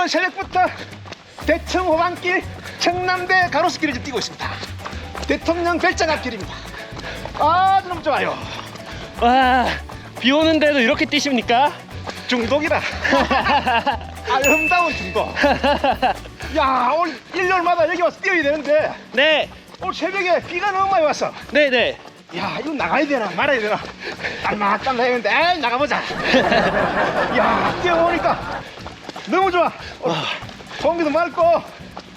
오늘은 새벽부터 대청 호반길 청남대 가로수길을 좀 뛰고 있습니다. 대통령 별장 앞길입니다. 아주 너무 좋아요. 와, 비 오는데도 이렇게 뛰십니까? 중독이라. 아름다운 중독. 야 오늘 일요일마다 여기 와서 뛰어야 되는데 네, 오늘 새벽에 비가 너무 많이 왔어. 네, 네. 야 이거 나가야 되나 말아야 되나 땀막땀막 했는데 에이 나가보자 야 뛰어오니까 너무 좋아. 어, 공기도 맑고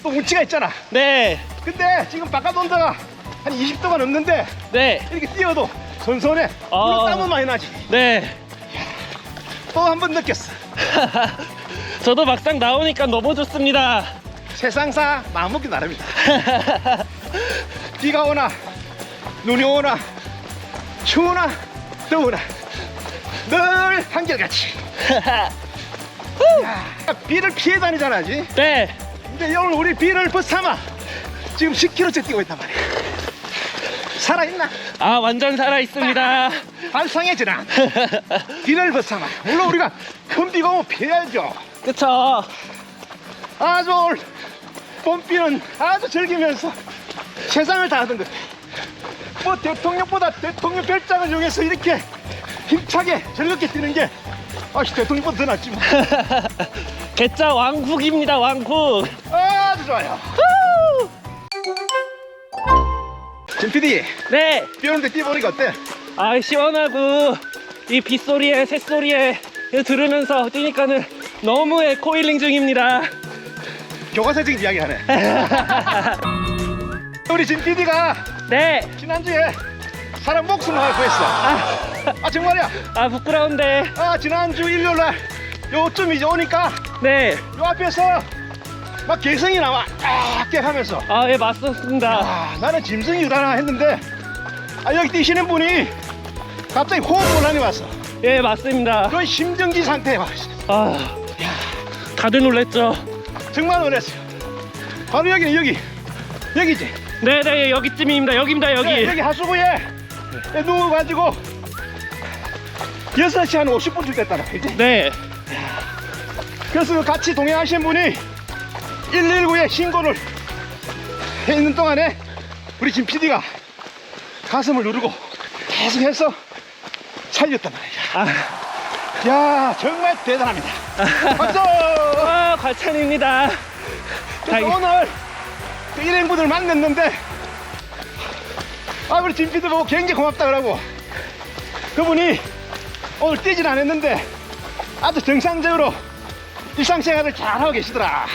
또 운치가 있잖아. 네, 근데 지금 바깥 온도가 한 20도가 넘는데 네, 이렇게 뛰어도 물론 아. 땀은 많이 나지. 네. 또 한 번 느꼈어. 저도 막상 나오니까 너무 좋습니다. 세상사 마음먹기 나름이다. 비가 오나 눈이 오나 추우나 더우나 늘 한결같이. 야, 비를 피해 다니잖아 지 네, 근데 오늘 우리 비를 벗삼아 지금 10km째 뛰고 있단 말이야 살아있나? 아 완전 살아 있습니다. 반상해지나? 비를 벗삼아 물론 우리가 큰 비가 오면 피해야죠 그쵸? 아주 오늘 봄비는 아주 즐기면서 세상을 다 하던 것 뭐 대통령보다 대통령 별장을 이용해서 이렇게 힘차게 즐겁게 뛰는 게 아씨 대통령보다 더 낫지 뭐 개짜 왕국입니다, 왕국. 아주 좋아요 진 PD 네, 비 오는데 뛰어보니까 어때? 아 시원하고 이 빗소리에 새소리에 들으면서 뛰니까는 너무 에코힐링 중입니다. 교과서적인 이야기 하네 우리 진 PD가 네, 지난주에 사람 목숨을 하나 구했어. 아, 아 정말이야? 아 부끄러운데. 아 지난주 일요일 날 요쯤 이제 오니까 네, 요 앞에서 막 개성이 나와. 쫙 하면서. 아 예 맞습니다. 아 나는 짐승이 유다나 했는데 아 여기 뛰시는 분이 갑자기 호흡 곤란이 왔어. 예 맞습니다. 거의 심정지 상태에 와 아, 다들 놀랬죠. 정말 놀랐어요. 바로 여기는 여기. 여기지? 네네 여기쯤입니다. 여기입니다 여기. 네, 여기 하수구에 누워가지고 6시 한 50분쯤 됐다가 그지? 네. 그래서 그 같이 동행하신 분이 119에 신고를 해 있는 동안에 우리 김 PD가 가슴을 누르고 계속해서 살렸단 말이야. 아, 야 정말 대단합니다. 박수! 아 과찬입니다. 그래서 오늘 그 일행분을 만났는데 아 우리 김 PD 보고 굉장히 고맙다 그러고 그분이 오늘 뛰진 않았는데 아주 정상적으로 일상생활을 잘하고 계시더라. 야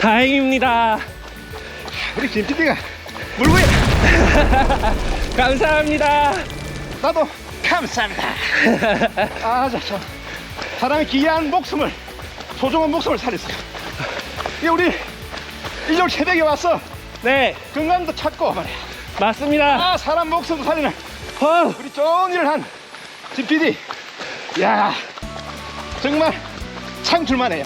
다행입니다. 우리 김 PD가 물구에 감사합니다. 나도 감사합니다. 아, 자, 참. 사람의 귀한 목숨을, 소중한 목숨을 살렸어요. 이 우리 일요일 새벽에 와서 네 건강도 찾고 말이야. 맞습니다. 아, 사람 목숨 살리는 어, 우리 좋은 일을 한김 PD. 야 정말 창출만해요.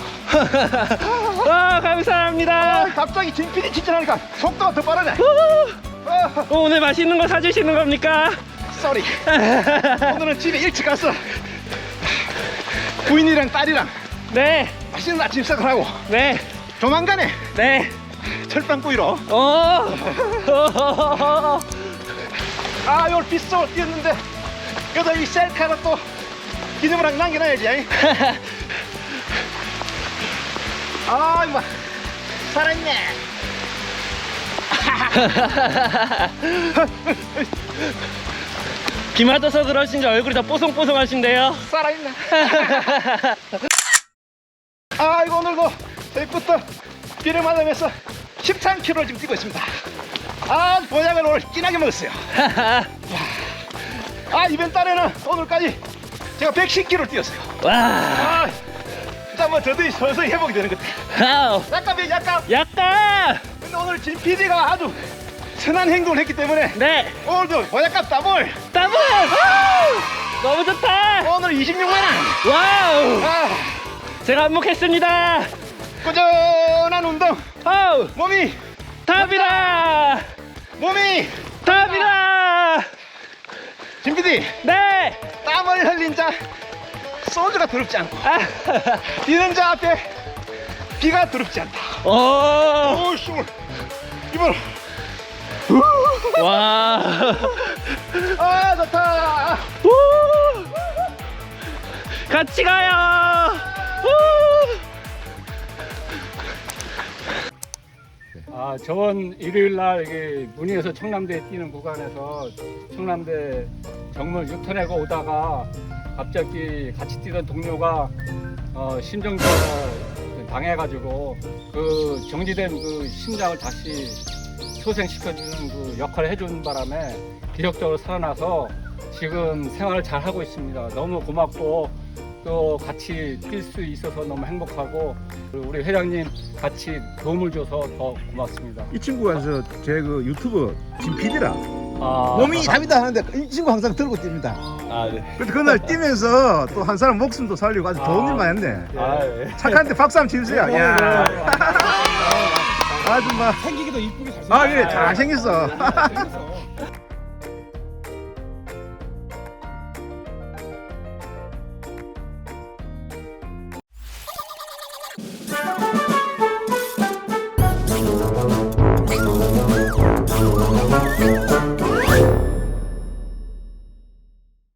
아 감사합니다. 아, 갑자기 김 PD 직진하니까 속도가 더 빠르네. 아, 오늘 맛있는 거 사주시는 겁니까? 쏘리. 오늘은 집에 일찍 갔어. 부인이랑 딸이랑 네, 맛있는 아침 식사를 하고 네, 조만간에 네. 철판 꾸이로 어. 아 이걸 빗속을 뛰었는데 그래도 이 셀카를 또 하나 남겨놔야지 아이. 아 살아있네 비 맞아서 그러신지 얼굴이 다 뽀송뽀송하신데요. 살아있네 아 이거 오늘 뭐 저희부터 비를 맞으면서 13km를 지금 뛰고 있습니다. 아 보약을 오늘 진하게 먹었어요. 아 이번 달에는 오늘까지 제가 110km 뛰었어요. 와, 아 진짜 뭐 저도 서서히 회복이 되는 것 같아요. 아우, 약간 비 약간. 약간. 근데 오늘 진 PD가 아주 선한 행동을 했기 때문에 네, 오늘도 보약값 더블. 더블. 너무 좋다. 오늘 26만 원. 와우, 아, 제가 안목했습니다. 꾸준한 운동 아우, 몸이 답이다. 몸이 답이다. 진 PD 네, 땀을 흘린 자 소주가 더럽지 않고 뛰는 자 앞에 비가 더럽지 않다. 오, 오, 씨, 이봐라. 와, 아, 좋다. 우! 같이 가요. 우! 아, 저번 일요일 날 이게 문의에서 청남대에 뛰는 구간에서 청남대 정문 유턴하고 오다가 갑자기 같이 뛰던 동료가 어, 심정지가 당해가지고 그 정지된 그 심장을 다시 소생시켜주는 그 역할을 해준 바람에 기력적으로 살아나서 지금 생활을 잘 하고 있습니다. 너무 고맙고 또 같이 뛸 수 있어서 너무 행복하고 그리고 우리 회장님 같이 도움을 줘서 더 고맙습니다. 이 친구가 저제그 유튜브 진 PD라 아, 몸이 잡이다 하는데 이 친구 항상 들고 뜁니다. 아, 네. 그래서 그날 뛰면서 또 한 사람 목숨도 살리고 아주 좋은 아. 일만 했네. 아, 네. 착한데 박수 한번 치주세요. 야. 아주 막. 생기기도 이쁘게 잘 아, 그래. 잘생겼어.